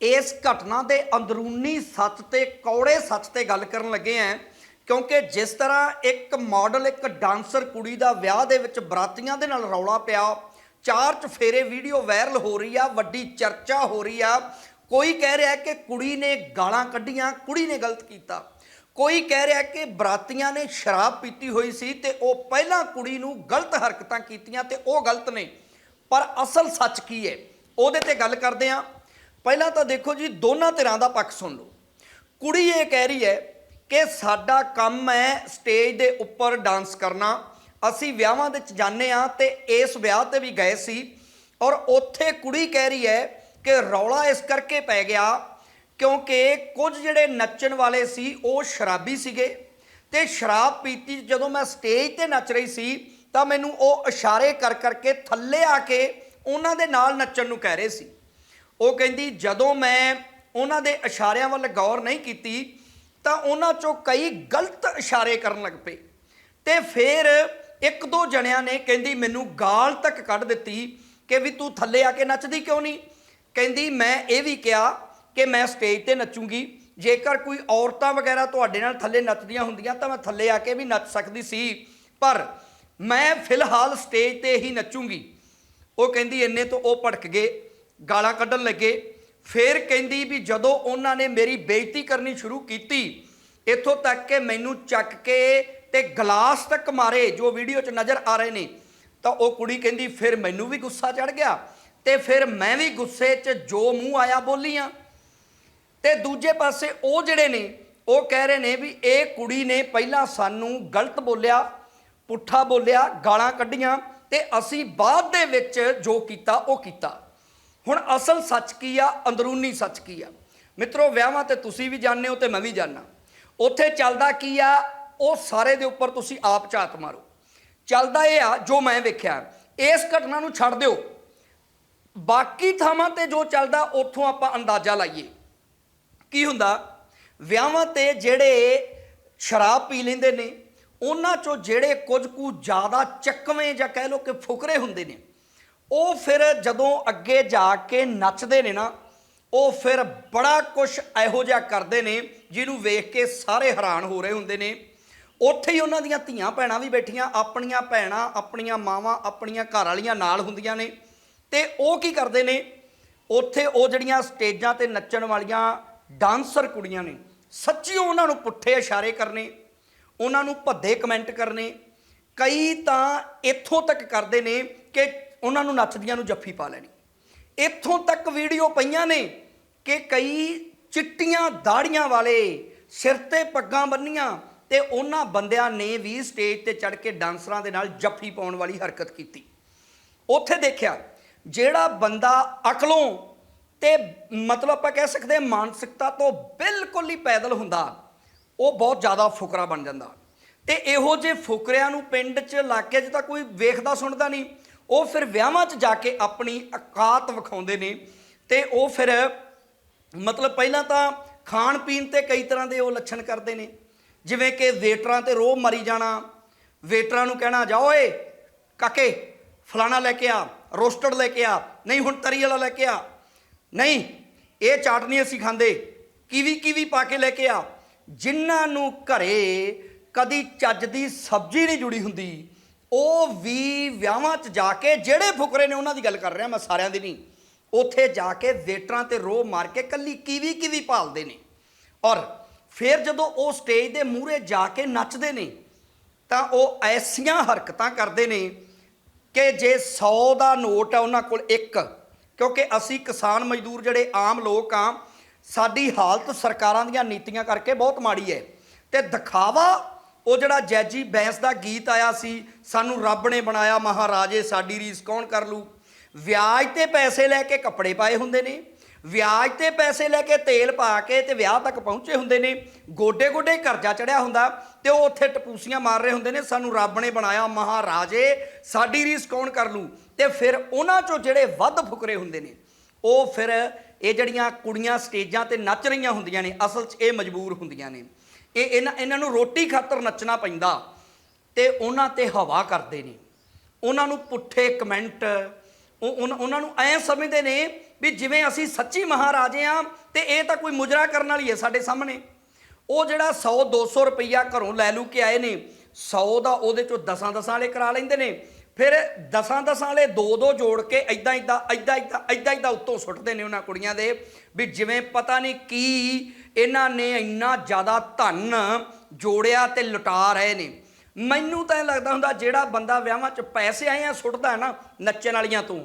ਇਸ ਘਟਨਾ ਦੇ ਅੰਦਰੂਨੀ ਸੱਚ ਤੇ ਕੌੜੇ ਸੱਚ ਤੇ ਗੱਲ ਕਰਨ ਲੱਗੇ ਆਂ, ਕਿਉਂਕਿ ਜਿਸ ਤਰ੍ਹਾਂ ਇੱਕ ਮਾਡਲ ਇੱਕ ਡਾਂਸਰ ਕੁੜੀ ਦਾ ਵਿਆਹ ਦੇ ਵਿੱਚ ਬਰਾਤੀਆਂ ਦੇ ਨਾਲ ਰੌਲਾ ਪਿਆ, ਚਾਰ ਚਫੇਰੇ ਵੀਡੀਓ ਵਾਇਰਲ ਹੋ ਰਹੀ ਆ, ਵੱਡੀ ਚਰਚਾ ਹੋ ਰਹੀ ਆ, ਕੋਈ ਕਹਿ ਰਿਹਾ ਕਿ ਕੁੜੀ ਨੇ ਗਾਲਾਂ ਕੱਢੀਆਂ, ਕੁੜੀ ਨੇ ਗਲਤ ਕੀਤਾ। ਕੋਈ ਕਹਿ ਰਿਹਾ ਕਿ ਬਰਾਤੀਆਂ ਨੇ ਸ਼ਰਾਬ ਪੀਤੀ ਹੋਈ ਸੀ ਤੇ ਉਹ ਪਹਿਲਾਂ ਕੁੜੀ ਨੂੰ ਗਲਤ ਹਰਕਤਾਂ ਕੀਤੀਆਂ ਤੇ ਉਹ ਗਲਤ ਨੇ। ਪਰ ਅਸਲ ਸੱਚ ਕੀ ਹੈ ਉਹਦੇ ਤੇ ਗੱਲ ਕਰਦੇ ਆਂ। ਪਹਿਲਾਂ ਤਾਂ ਦੇਖੋ ਜੀ, ਦੋਨਾਂ ਧਿਰਾਂ ਦਾ ਪੱਖ ਸੁਣ ਲਓ। ਕੁੜੀ ਇਹ ਕਹਿ ਰਹੀ ਹੈ ਕਿ ਸਾਡਾ ਕੰਮ ਹੈ ਸਟੇਜ ਦੇ ਉੱਪਰ ਡਾਂਸ ਕਰਨਾ। ਅਸੀਂ ਵਿਆਹਾਂ ਦੇ ਵਿੱਚ ਜਾਂਦੇ ਆ ਤੇ ਇਸ ਵਿਆਹ ਤੇ ਵੀ ਗਏ ਸੀ ਔਰ ਉੱਥੇ ਕੁੜੀ ਕਹਿ ਰਹੀ ਹੈ ਕਿ ਰੌਲਾ ਇਸ ਕਰਕੇ ਪੈ ਗਿਆ ਕਿਉਂਕਿ ਕੁਝ ਜਿਹੜੇ ਨੱਚਣ ਵਾਲੇ ਸੀ, ਉਹ ਸ਼ਰਾਬੀ ਸੀਗੇ ਤੇ ਸ਼ਰਾਬ ਪੀਤੀ ਜਦੋਂ ਮੈਂ ਸਟੇਜ ਤੇ ਨੱਚ ਰਹੀ ਸੀ ਤਾਂ ਮੈਨੂੰ ਉਹ ਇਸ਼ਾਰੇ ਕਰ ਕਰਕੇ ਥੱਲੇ ਆ ਕੇ ਉਹਨਾਂ ਦੇ ਨਾਲ ਨੱਚਣ ਨੂੰ ਕਹਿ ਰਹੇ ਸੀ। ਉਹ ਕਹਿੰਦੀ, ਜਦੋਂ ਮੈਂ ਉਹਨਾਂ ਦੇ ਇਸ਼ਾਰਿਆਂ ਵੱਲ ਗੌਰ ਨਹੀਂ ਕੀਤੀ, ਤਾਂ ਉਹਨਾਂ ਚੋਂ ਕਈ ਗਲਤ ਇਸ਼ਾਰੇ ਕਰਨ ਲੱਗ ਪਏ। ਤੇ ਫਿਰ ਇੱਕ ਦੋ ਜਣਿਆਂ ਨੇ ਕਹਿੰਦੀ, ਮੈਨੂੰ ਗਾਲ ਤੱਕ ਕੱਢ ਦਿੱਤੀ ਕਿ ਵੀ ਤੂੰ ਥੱਲੇ ਆ ਕੇ ਨੱਚਦੀ ਕਿਉਂ ਨਹੀਂ? ਕਹਿੰਦੀ, ਮੈਂ ਇਹ ਵੀ ਕਿਹਾ ਕਿ ਮੈਂ ਸਟੇਜ ਤੇ ਨੱਚੂਗੀ। ਜੇਕਰ ਕੋਈ ਔਰਤਾਂ ਵਗੈਰਾ ਤੁਹਾਡੇ ਨਾਲ ਥੱਲੇ ਨੱਚਦੀਆਂ ਹੁੰਦੀਆਂ, ਤਾਂ ਮੈਂ ਥੱਲੇ ਆ ਕੇ ਵੀ ਨੱਚ ਸਕਦੀ ਸੀ। ਪਰ ਮੈਂ ਫਿਲਹਾਲ ਸਟੇਜ ਤੇ ਹੀ ਨੱਚੂਗੀ। ਉਹ ਕਹਿੰਦੀ, ਇੰਨੇ ਤੋਂ ਉਹ ਭੜਕ ਗਏ। ਗਾਲਾਂ ਕੱਢਣ ਲੱਗੇ। ਫਿਰ ਕਹਿੰਦੀ ਵੀ ਜਦੋਂ ਉਹਨਾਂ ਨੇ ਮੇਰੀ ਬੇਇੱਜ਼ਤੀ ਕਰਨੀ ਸ਼ੁਰੂ ਕੀਤੀ, ਇੱਥੋਂ ਤੱਕ ਕਿ ਮੈਨੂੰ ਚੱਕ ਕੇ ਤੇ ਗਲਾਸ ਤੱਕ ਮਾਰੇ ਜੋ ਵੀਡੀਓ 'ਚ ਨਜ਼ਰ ਆ ਰਹੇ ਨੇ। ਤਾਂ ਉਹ ਕੁੜੀ ਕਹਿੰਦੀ, ਫਿਰ ਮੈਨੂੰ ਵੀ ਗੁੱਸਾ ਚੜ ਗਿਆ ਤੇ ਫਿਰ ਮੈਂ ਵੀ ਗੁੱਸੇ 'ਚ ਜੋ ਮੂੰਹ ਆਇਆ ਬੋਲੀਆਂ ਤੇ ਦੂਜੇ ਪਾਸੇ ਉਹ ਜਿਹੜੇ ਨੇ, ਉਹ ਕਹਿ ਰਹੇ ਨੇ ਵੀ ਇਹ ਕੁੜੀ ਨੇ ਪਹਿਲਾਂ ਸਾਨੂੰ ਗਲਤ ਬੋਲਿਆ, ਪੁੱਠਾ ਬੋਲਿਆ, ਗਾਲਾਂ ਕੱਢੀਆਂ ਤੇ ਅਸੀਂ ਬਾਅਦ ਦੇ ਵਿੱਚ ਜੋ ਕੀਤਾ, ਉਹ ਕੀਤਾ। ਹੁਣ ਅਸਲ ਸੱਚ ਕੀ ਆ, ਅੰਦਰੂਨੀ ਸੱਚ ਕੀ ਆ? ਮਿੱਤਰੋ, ਵਿਆਹਾਂ ਤੇ ਤੁਸੀਂ ਵੀ ਜਾਣਦੇ ਹੋ ਤੇ ਮੈਂ ਵੀ ਜਾਣਦਾ ਉੱਥੇ ਚੱਲਦਾ ਕੀ ਆ, ਉਹ ਸਾਰੇ ਦੇ ਉੱਪਰ ਤੁਸੀਂ ਆਪ ਝਾਤ ਮਾਰੋ। ਚੱਲਦਾ ਇਹ ਆ, ਜੋ ਮੈਂ ਵੇਖਿਆ, ਇਸ ਘਟਨਾ ਨੂੰ ਛੱਡ ਦਿਓ। ਬਾਕੀ ਥਾਵਾਂ ਤੇ ਜੋ ਚੱਲਦਾ, ਉੱਥੋਂ ਆਪਾਂ ਅੰਦਾਜ਼ਾ ਲਾਈਏ। ਕੀ ਹੁੰਦਾ? ਵਿਆਹਾਂ ਤੇ ਜਿਹੜੇ ਸ਼ਰਾਬ ਪੀ ਲੈਂਦੇ ਨੇ, ਉਹਨਾਂ ਚੋਂ ਜਿਹੜੇ ਕੁਝ ਕੁ ਜ਼ਿਆਦਾ ਚੱਕਵੇਂ ਜਾਂ ਕਹਿ ਲਓ ਕਿ ਫੁਕਰੇ ਹੁੰਦੇ ਨੇ ਉਹ ਫਿਰ ਜਦੋਂ ਅੱਗੇ ਜਾ ਕੇ ਨੱਚਦੇ ਨੇ ਨਾ, ਉਹ ਫਿਰ ਬੜਾ ਕੁਝ ਇਹੋ ਜਿਹਾ ਕਰਦੇ ਨੇ, ਜਿਹਨੂੰ ਵੇਖ ਕੇ ਸਾਰੇ ਹੈਰਾਨ ਹੋ ਰਹੇ ਹੁੰਦੇ ਨੇ। ਉੱਥੇ ਹੀ ਉਹਨਾਂ ਦੀਆਂ ਧੀਆਂ ਭੈਣਾਂ ਵੀ ਬੈਠੀਆਂ, ਆਪਣੀਆਂ ਭੈਣਾਂ, ਆਪਣੀਆਂ ਮਾਵਾਂ, ਆਪਣੀਆਂ ਘਰ ਵਾਲੀਆਂ ਨਾਲ ਹੁੰਦੀਆਂ ਨੇ। ਤੇ ਉਹ ਕੀ ਕਰਦੇ ਨੇ? ਉੱਥੇ ਉਹ ਜਿਹੜੀਆਂ ਸਟੇਜਾਂ ਤੇ ਨੱਚਣ ਵਾਲੀਆਂ ਡਾਂਸਰ ਕੁੜੀਆਂ ਨੇ, ਸੱਚੀ ਉਹਨਾਂ ਨੂੰ ਪੁੱਠੇ ਇਸ਼ਾਰੇ ਕਰਨੇ, ਉਹਨਾਂ ਨੂੰ ਭੱਦੇ ਕਮੈਂਟ ਕਰਨੇ। ਕਈ ਤਾਂ ਇੱਥੋਂ ਤੱਕ ਕਰਦੇ ਨੇ ਕਿ ਉਹਨਾਂ ਨੂੰ ਨੱਚਦੀਆਂ ਨੂੰ ਜੱਫੀ ਪਾ ਲੈਣੀ। ਇੱਥੋਂ ਤੱਕ ਵੀਡੀਓ ਪਈਆਂ ਨੇ ਕਿ ਕਈ ਚਿੱਟੀਆਂ ਦਾੜੀਆਂ ਵਾਲੇ ਸਿਰ ਤੇ ਪੱਗਾਂ ਬੰਨੀਆਂ ਤੇ ਉਹਨਾਂ ਬੰਦਿਆਂ ਨੇ ਵੀ ਸਟੇਜ ਤੇ ਚੜ ਕੇ ਡਾਂਸਰਾਂ ਦੇ ਨਾਲ ਜੱਫੀ ਪਾਉਣ ਵਾਲੀ ਹਰਕਤ ਕੀਤੀ। ਉੱਥੇ ਦੇਖਿਆ, ਜਿਹੜਾ ਬੰਦਾ ਅਕਲੋਂ ਤੇ ਮਤਲਬ ਆਪਾਂ ਕਹਿ ਸਕਦੇ ਮਾਨਸਿਕਤਾ ਤੋਂ ਬਿਲਕੁਲ ਹੀ ਪੈਦਲ ਹੁੰਦਾ, ਉਹ ਬਹੁਤ ਜ਼ਿਆਦਾ ਫੁਕਰਾ ਬਣ ਜਾਂਦਾ। ਤੇ ਇਹੋ ਜਿਹੇ ਫੁਕਰਿਆਂ ਨੂੰ ਪਿੰਡ 'ਚ ਇਲਾਕੇ 'ਚ ਤਾਂ ਕੋਈ ਵੇਖਦਾ ਸੁਣਦਾ ਨਹੀਂ। ਉਹ ਫਿਰ ਵਿਆਹਾਂ 'ਚ ਜਾ ਕੇ ਆਪਣੀ ਔਕਾਤ ਵਿਖਾਉਂਦੇ ਨੇ ਤੇ ਉਹ ਫਿਰ, ਮਤਲਬ ਪਹਿਲਾਂ ਤਾਂ ਖਾਣ ਪੀਣ ਤੇ ਕਈ ਤਰ੍ਹਾਂ ਦੇ ਉਹ ਲੱਛਣ ਕਰਦੇ ਨੇ। ਜਿਵੇਂ ਕਿ ਵੇਟਰਾਂ ਤੇ ਰੋਹ ਮਰੀ ਜਾਣਾ, ਵੇਟਰਾਂ ਨੂੰ ਕਹਿਣਾ, ਜਾ ਓਏ, ਕਾਕੇ, ਫਲਾਣਾ ਲੈ ਕੇ ਆ, ਰੋਸਟਡ ਲੈ ਕੇ ਆ, ਨਹੀਂ ਹੁਣ ਤਰੀ ਵਾਲਾ ਲੈ ਕੇ ਆ। ਨਹੀਂ, ਇਹ ਚਾਟ ਨਹੀਂ ਅਸੀਂ ਖਾਂਦੇ। ਕੀਵੀ ਕੀਵੀ ਪਾ ਕੇ ਲੈ ਕੇ ਆ। ਜਿਨ੍ਹਾਂ ਨੂੰ ਘਰੇ ਕਦੀ ਚੱਜ ਦੀ ਸਬਜ਼ੀ ਨਹੀਂ ਜੁੜੀ ਹੁੰਦੀ ਉਹ ਵੀ ਵਿਆਹਾਂ 'ਚ ਜਾ ਕੇ ਜਿਹੜੇ ਫੁਕਰੇ ਨੇ ਉਹਨਾਂ ਦੀ ਗੱਲ ਕਰ ਰਿਹਾ ਮੈਂ ਸਾਰਿਆਂ ਦੀ ਨਹੀਂ। ਉੱਥੇ ਜਾ ਕੇ ਵੇਟਰਾਂ ਤੇ ਰੋਹ ਮਾਰ ਕੇ ਕੱਲੀ ਕੀਵੀ ਕੀਵੀ ਭਾਲਦੇ ਨੇ। ਔਰ ਫਿਰ ਜਦੋਂ ਉਹ ਸਟੇਜ ਦੇ ਮੂਹਰੇ ਜਾ ਕੇ ਨੱਚਦੇ ਨੇ, ਤਾਂ ਉਹ ਐਸੀਆਂ ਹਰਕਤਾਂ ਕਰਦੇ ਨੇ ਕਿ ਜੇ 100 ਦਾ ਨੋਟ ਆ ਉਹਨਾਂ ਕੋਲ ਇੱਕ, ਕਿਉਂਕਿ ਅਸੀਂ ਕਿਸਾਨ ਮਜ਼ਦੂਰ ਜਿਹੜੇ ਆਮ ਲੋਕ ਆ, ਸਾਡੀ ਹਾਲਤ ਸਰਕਾਰਾਂ ਦੀਆਂ ਨੀਤੀਆਂ ਕਰਕੇ ਬਹੁਤ ਮਾੜੀ ਹੈ। ਤੇ ਦਿਖਾਵਾ ਉਹ ਜਿਹੜਾ ਜੈਜੀ ਬੈਂਸ ਦਾ ਗੀਤ ਆਇਆ ਸੀ, ਸਾਨੂੰ ਰੱਬ ਨੇ ਬਣਾਇਆ, ਮਹਾਰਾਜੇ ਸਾਡੀ ਰੀਸ ਕੌਣ ਕਰ ਲੂ? ਵਿਆਜ ਤੇ ਪੈਸੇ ਲੈ ਕੇ ਕੱਪੜੇ ਪਾਏ ਹੁੰਦੇ ਨੇ, ਵਿਆਜ ਤੇ ਪੈਸੇ ਲੈ ਕੇ ਤੇਲ ਪਾ ਕੇ ਤੇ ਵਿਆਹ ਤੱਕ ਪਹੁੰਚੇ ਹੁੰਦੇ ਨੇ ਗੋਡੇ ਗੋਡੇ ਕਰਜ਼ਾ ਚੜਿਆ ਹੁੰਦਾ ਤੇ ਉਹ ਉੱਥੇ ਟਪੂਸੀਆਂ ਮਾਰ ਰਹੇ ਹੁੰਦੇ ਨੇ, ਸਾਨੂੰ ਰੱਬ ਨੇ ਬਣਾਇਆ, ਮਹਾਰਾਜੇ ਸਾਡੀ ਰੀਸ ਕੌਣ ਕਰ ਲੂ? ਤੇ ਫਿਰ ਉਹਨਾਂ ਚੋਂ ਜਿਹੜੇ ਵੱਧ ਫੁਕਰੇ ਹੁੰਦੇ ਨੇ, ਉਹ ਫਿਰ ਇਹ ਜਿਹੜੀਆਂ ਕੁੜੀਆਂ ਸਟੇਜਾਂ ਤੇ ਨੱਚ ਰਹੀਆਂ ਹੁੰਦੀਆਂ ਨੇ, ਅਸਲ 'ਚ ਇਹ ਮਜਬੂਰ ਹੁੰਦੀਆਂ ਨੇ। ਇਹ ਇਹਨਾਂ ਇਹਨਾਂ ਨੂੰ ਰੋਟੀ ਖਾਤਰ ਨੱਚਣਾ ਪੈਂਦਾ ਤੇ ਉਹਨਾਂ ਤੇ ਹਵਾ ਕਰਦੇ ਨੇ। ਉਹਨਾਂ ਨੂੰ ਪੁੱਠੇ ਕਮੈਂਟ ਉਹਨਾਂ ਨੂੰ ਐਂ ਸਮਝਦੇ ਨੇ ਵੀ ਜਿਵੇਂ ਅਸੀਂ ਸੱਚੀ ਮਹਾਰਾਜੇ ਆ ਤੇ ਇਹ ਤਾਂ ਕੋਈ ਮੁਜਰਾ ਕਰਨ ਵਾਲੀ ਹੈ ਸਾਡੇ ਸਾਹਮਣੇ। ਉਹ ਜਿਹੜਾ 100 200 ਰੁਪਈਆ ਘਰੋਂ ਲੈ ਲੂ ਕੇ ਆਏ ਨੇ 100 ਦਾ ਉਹਦੇ ਚੋਂ ਦਸਾਂ ਦਸਾਂ ਵਾਲੇ ਕਰਾ ਲੈਂਦੇ ਨੇ। ਫਿਰ ਦਸਾਂ ਦਸਾਂ ਵਾਲੇ ਦੋ ਦੋ ਜੋੜ ਕੇ ਐਦਾਂ ਐਦਾਂ ਐਦਾਂ ਐਦਾਂ ਐਦਾਂ ਐਦਾਂ ਉੱਤੋਂ ਸੁੱਟਦੇ ਨੇ ਉਹਨਾਂ ਕੁੜੀਆਂ ਦੇ ਵੀ ਜਿਵੇਂ ਪਤਾ ਨਹੀਂ ਕੀ ਇਹਨਾਂ ਨੇ ਇੰਨਾ ਜ਼ਿਆਦਾ ਧਨ ਜੋੜਿਆ ਤੇ ਲੁਟਾ ਰਹੇ ਨੇ। ਮੈਨੂੰ ਤਾਂ ਇਹ ਲੱਗਦਾ ਹੁੰਦਾ ਜਿਹੜਾ ਬੰਦਾ ਵਿਆਹਾਂ 'ਚ ਪੈਸੇ ਆਏ ਆ ਸੁੱਟਦਾ ਨਾ ਨੱਚਣ ਵਾਲੀਆਂ ਤੋਂ,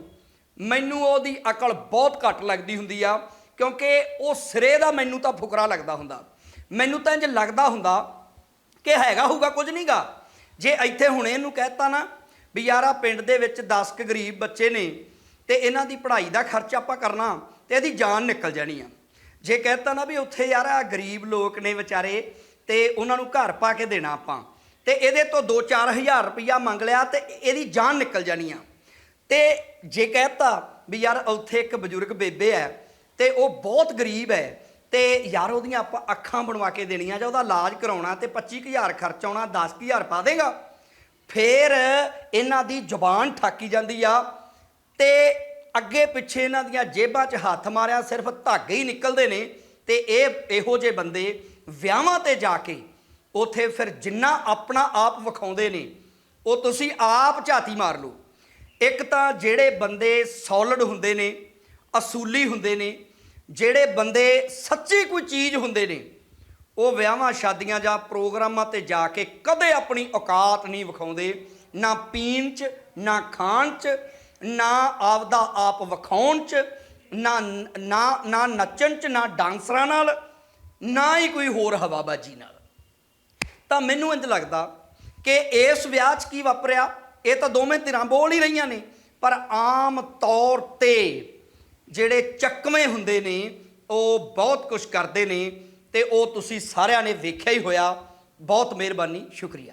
ਮੈਨੂੰ ਉਹਦੀ ਅਕਲ ਬਹੁਤ ਘੱਟ ਲੱਗਦੀ ਹੁੰਦੀ ਆ, ਕਿਉਂਕਿ ਉਹ ਸਿਰੇ ਦਾ ਮੈਨੂੰ ਤਾਂ ਫੁਕਰਾ ਲੱਗਦਾ ਹੁੰਦਾ। ਮੈਨੂੰ ਤਾਂ ਇੰਜ ਲੱਗਦਾ ਹੁੰਦਾ ਕਿ ਹੈਗਾ ਹੋਊਗਾ ਕੁਝ ਨਹੀਂਗਾ ਜੇ ਇੱਥੇ ਹੁਣੇ ਇਹਨੂੰ ਕਹਿਤਾ ਨਾ ਵੀ ਯਾਰ ਆ ਪਿੰਡ ਦੇ ਵਿੱਚ 10 ਕੁ ਗਰੀਬ ਬੱਚੇ ਨੇ ਤੇ ਇਹਨਾਂ ਦੀ ਪੜ੍ਹਾਈ ਦਾ ਖਰਚ ਆਪਾਂ ਕਰਨਾ ਤੇ ਇਹਦੀ ਜਾਨ ਨਿਕਲ ਜਾਣੀ ਆ। ਜੇ ਕਹਿਤਾ ਨਾ ਵੀ ਉੱਥੇ ਯਾਰ ਆ ਗਰੀਬ ਲੋਕ ਨੇ ਵਿਚਾਰੇ ਤੇ ਉਹਨਾਂ ਨੂੰ ਘਰ ਪਾ ਕੇ ਦੇਣਾ ਆਪਾਂ, ਤੇ ਇਹਦੇ ਤੋਂ 2-4000 ਰੁਪਈਆ ਮੰਗ ਲਿਆ ਤੇ ਇਹਦੀ ਜਾਨ ਨਿਕਲ ਜਾਣੀ ਆ। ਤੇ ਜੇ ਕਹਿਤਾ ਵੀ ਯਾਰ ਉੱਥੇ ਇੱਕ ਬਜ਼ੁਰਗ ਬੇਬੇ ਹੈ ਤੇ ਉਹ ਬਹੁਤ ਗਰੀਬ ਹੈ ਤੇ ਯਾਰ ਉਹਦੀਆਂ ਆਪਾਂ ਅੱਖਾਂ ਬਣਵਾ ਕੇ ਦੇਣੀਆਂ ਜਾਂ ਉਹਦਾ ਇਲਾਜ ਕਰਾਉਣਾ ਤੇ 25000 ਖਰਚ ਆਉਣਾ 10000 ਪਾ ਦੇਗਾ। ਫੇਰ ਇਹਨਾਂ ਦੀ ਜ਼ੁਬਾਨ ਠਾਕੀ ਜਾਂਦੀ ਆ ਤੇ ਅੱਗੇ ਪਿੱਛੇ ਇਹਨਾਂ ਦੀਆਂ ਜੇਬਾਂ 'ਚ ਹੱਥ ਮਾਰਿਆ, ਸਿਰਫ ਧਾਗੇ ਹੀ ਨਿਕਲਦੇ ਨੇ ਤੇ ਇਹ ਇਹੋ ਜਿਹੇ ਬੰਦੇ ਵਿਆਹਾਂ ਤੇ ਜਾ ਕੇ ਉਥੇ ਫਿਰ ਜਿੰਨਾ ਆਪਣਾ ਆਪ ਵਿਖਾਉਂਦੇ ਨੇ, ਉਹ ਤੁਸੀਂ ਆਪ ਝਾਤੀ ਮਾਰ ਲਓ। ਇੱਕ ਤਾਂ ਜਿਹੜੇ ਬੰਦੇ ਸੋਲਿਡ ਹੁੰਦੇ ਨੇ, ਅਸੂਲੀ ਹੁੰਦੇ ਨੇ, ਜਿਹੜੇ ਬੰਦੇ ਸੱਚੀ ਕੋਈ ਚੀਜ਼ ਹੁੰਦੇ ਨੇ ਉਹ ਵਿਆਹਾਂ, ਸ਼ਾਦੀਆਂ ਜਾਂ ਪ੍ਰੋਗਰਾਮਾਂ ਤੇ ਜਾ ਕੇ ਕਦੇ ਆਪਣੀ ਔਕਾਤ ਨਹੀਂ ਵਿਖਾਉਂਦੇ। ਨਾ ਪੀਣ 'ਚ, ਨਾ ਖਾਣ 'ਚ, ਨਾ ਆਪਦਾ ਆਪ ਵਿਖਾਉਣ 'ਚ, ਨਾ ਨਾ ਨਾ ਨੱਚਣ 'ਚ, ਨਾ ਡਾਂਸਰਾਂ ਨਾਲ, ਨਾ ਹੀ ਕੋਈ ਹੋਰ ਹਵਾਬਾਜੀ ਨਾਲ। ਤਾਂ ਮੈਨੂੰ ਇੰਜ ਲੱਗਦਾ ਕਿ ਇਸ ਵਿਆਹ 'ਚ ਕੀ ਵਾਪਰਿਆ? ਇਹ ਤਾਂ ਦੋਵੇਂ ਧਿਰਾਂ ਬੋਲ ਹੀ ਰਹੀਆਂ ਨੇ, ਪਰ ਆਮ ਤੌਰ ਤੇ ਜਿਹੜੇ ਚੱਕਵੇਂ ਹੁੰਦੇ ਨੇ, ਉਹ ਬਹੁਤ ਕੁਝ ਕਰਦੇ ਨੇ। ਤੇ ਉਹ ਤੁਸੀਂ ਸਾਰਿਆਂ ਨੇ ਵੇਖਿਆ ਹੀ ਹੋਇਆ। ਬਹੁਤ ਮਿਹਰਬਾਨੀ ਸ਼ੁਕਰੀਆ।